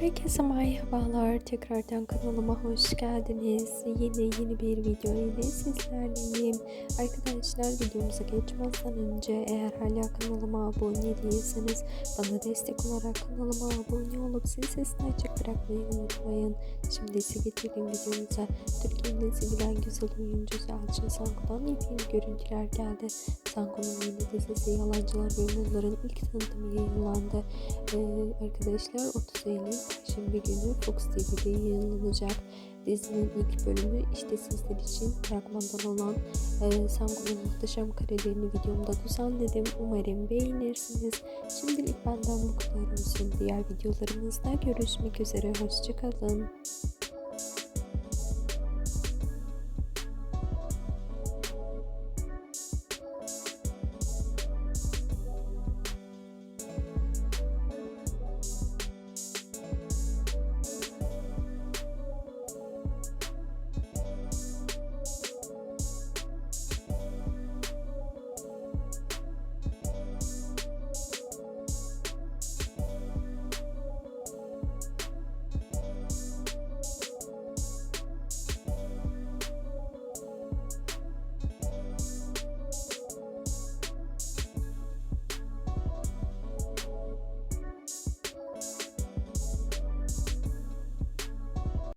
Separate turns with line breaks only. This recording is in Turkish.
Herkese merhabalar. Tekrardan kanalıma hoş geldiniz. Yine yeni bir video ile sizlerleyim. Arkadaşlar videomuza geçmezden önce eğer hala kanalıma abone değilseniz bana destek olarak kanalıma abone olup zil sesini açık bırakmayı unutmayın. Şimdi ise geçelim videomuza. Türkiye'nin sevilen güzel oyuncusu Elçin Sanku'dan yepyeni görüntüler geldi. Sanku'nun yeni dizisi Yalancılar ve Yolların ilk tanıtımı yayınlandı. Ee, arkadaşlar 30 Eylül Perşembe günü Fox TV'de yayınlanacak. Dizinin ilk bölümü işte sizler için fragmandan olan e, Sangu'nun muhteşem karelerini videomda düzenledim. Umarım beğenirsiniz. Şimdilik benden bu kadar olsun. Diğer videolarımızda görüşmek üzere. Hoşçakalın.